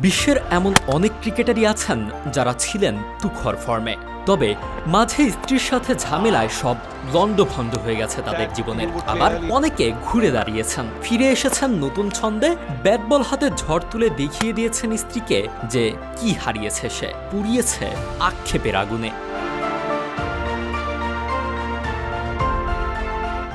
বিশ্বের এমন অনেক ক্রিকেটারই আছেন যারা ছিলেন তুখর ফর্মে। তবে মাঝে স্ত্রীর সাথে ঝামেলায় সব লণ্ডভণ্ড হয়ে গেছে তাদের জীবনের। আবার অনেকে ঘুরে দাঁড়িয়েছেন। ফিরে এসেছেন নতুন ছন্দে। ব্যাট বল হাতে ঝড় তুলে দেখিয়ে দিয়েছেন স্ত্রীকে যে কি হারিয়েছে সে। পুড়িয়েছে আক্ষেপের আগুনে।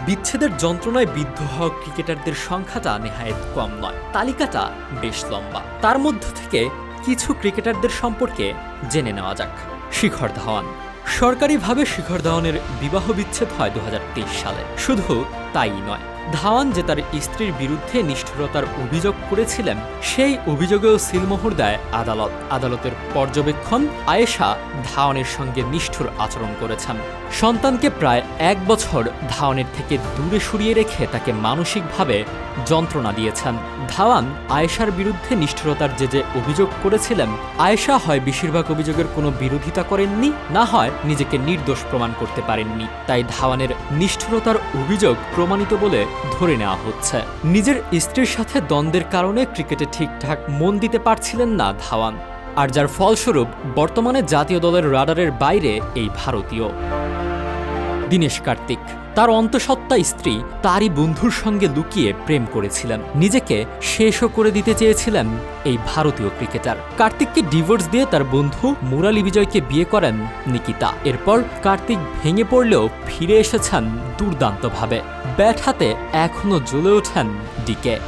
বিচ্ছেদের যন্ত্রণায় বিদ্ধ হওয়া ক্রিকেটারদের সংখ্যাটা নেহায়েত কম নয়। তালিকাটা বেশ লম্বা। তার মধ্য থেকে কিছু ক্রিকেটারদের সম্পর্কে জেনে নেওয়া যাক। শিখর ধাওয়ান। সরকারিভাবে শিখর ধাওয়ানের বিবাহ বিচ্ছেদ হয় দু হাজার তেইশ সালে। শুধু তাই নয়। ধাওয়ান যে তার স্ত্রীর বিরুদ্ধে নিষ্ঠুরতার অভিযোগ করেছিলেন, সেই অভিযোগেও সিলমোহর দেয় আদালত। আদালতের পর্যবেক্ষণ আয়েশা ধাওয়ানের সঙ্গে নিষ্ঠুর আচরণ করেছেন। সন্তানকে প্রায় এক বছর ধাওয়ানের থেকে দূরে সরিয়ে রেখে তাকে মানসিকভাবে যন্ত্রণা দিয়েছেন। ধাওয়ান আয়েশার বিরুদ্ধে নিষ্ঠুরতার যে যে অভিযোগ করেছিলেন, আয়েশা হয় বেশিরভাগ অভিযোগের কোনো বিরোধিতা করেননি, না হয় নিজেকে নির্দোষ প্রমাণ করতে পারেননি। তাই ধাওয়ানের নিষ্ঠুরতার অভিযোগ প্রমাণিত বলে ধরে নেওয়া হচ্ছে। নিজের স্ত্রীর সাথে দ্বন্দ্বের কারণে ক্রিকেটে ঠিকঠাক মন দিতে পারছিলেন না ধাওয়ান। আর যার ফলস্বরূপ বর্তমানে জাতীয় দলের রাডারের বাইরে এই ভারতীয়। দীনেশ কার্তিক। তার অন্তঃসত্ত্বা স্ত্রী তারই বন্ধুর সঙ্গে লুকিয়ে প্রেম করেছিলেন। নিজেকে শেষও করে দিতে চেয়েছিলেন এই ভারতীয় ক্রিকেটার। কার্তিককে ডিভোর্স দিয়ে তার বন্ধু মুরালি বিজয়কে বিয়ে করেন নিকিতা। এরপর কার্তিক ভেঙে পড়লেও ফিরে এসেছেন দুর্দান্তভাবে। ব্যাট হাতে এখনও জ্বলে ওঠেন ডিকে।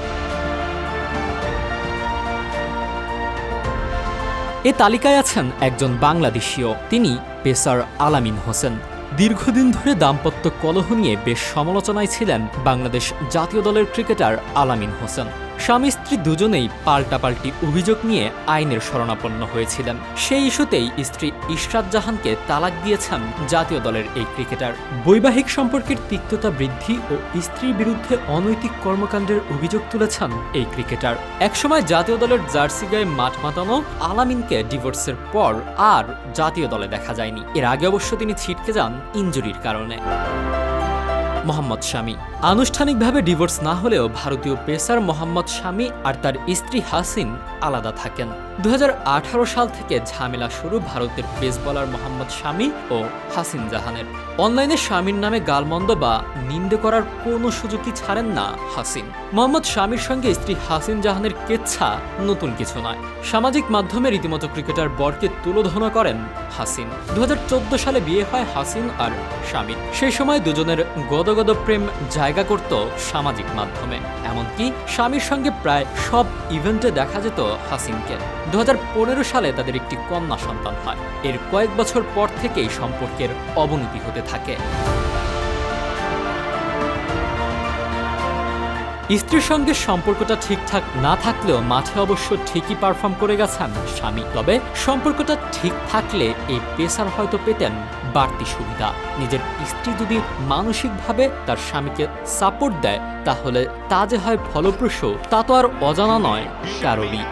এ তালিকায় আছেন একজন বাংলাদেশীয়, তিনি পেসার আলামিন হোসেন। দীর্ঘদিন ধরে দাম্পত্য কলহ নিয়ে বেশ সমালোচনায় ছিলেন বাংলাদেশ জাতীয় দলের ক্রিকেটার আলামিন হোসেন। স্বামী স্ত্রী দুজনেই পাল্টাপাল্টি অভিযোগ নিয়ে আইনের শরণাপন্ন হয়েছিলেন। সেই ইস্যুতেই স্ত্রী ইশরাত জাহানকে তালাক দিয়েছেন জাতীয় দলের এই ক্রিকেটার। বৈবাহিক সম্পর্কের তিক্ততা বৃদ্ধি ও স্ত্রীর বিরুদ্ধে অনৈতিক কর্মকাণ্ডের অভিযোগ তুলেছেন এই ক্রিকেটার। একসময় জাতীয় দলের জার্সি গায়ে মাঠ মাতানো আলামিনকে ডিভোর্সের পর আর জাতীয় দলে দেখা যায়নি। এর আগে অবশ্য তিনি ছিটকে যান ইঞ্জুরির কারণে। মোহাম্মদ শামি। আনুষ্ঠানিকভাবে ডিভোর্স না হলেও ভারতীয় পেসার মোহাম্মদ শামি আর তার স্ত্রী হাসিন আলাদা থাকেন। দু সাল থেকে ঝামেলা শুরু ভারতের পেস বলার মোহাম্মদ শামি ও হাসিন জাহানের। অনলাইনে স্বামীর নামে গালমন্দ বা নিন্দে করার কোনো সুযোগই ছাড়েন না হাসিন। মোহাম্মদ শামির সঙ্গে স্ত্রী হাসিন জাহানের কেচ্ছা নতুন কিছু নয়। সামাজিক মাধ্যমে রীতিমতো ক্রিকেটার বরকে তুলোধনা করেন হাসিন। দু হাজার চোদ্দ সালে বিয়ে হয় হাসিন আর স্বামীর সেই সময় দুজনের গদগদ প্রেম জায়গা করত সামাজিক মাধ্যমে। এমনকি স্বামীর সঙ্গে প্রায় সব ইভেন্টে দেখা যেত হাসিনকে দু হাজার পনেরো সালে তাদের একটি কন্যা সন্তান হয়। এর কয়েক বছর পর থেকেই সম্পর্কের অবনতি হতে থাকে। স্ত্রীর সঙ্গে সম্পর্কটা ঠিকঠাক না থাকলেও মাঠে অবশ্য ঠিকই পারফর্ম করে গেছেন স্বামী। তবে সম্পর্কটা ঠিক থাকলে এই পেসার হয়তো পেতেন বাড়তি সুবিধা। নিজের স্ত্রী যদি মানসিকভাবে তার স্বামীকে সাপোর্ট দেয়, তাহলে তা যে হয় ফলপ্রসূ, তা তো আর অজানা নয় কারোরই।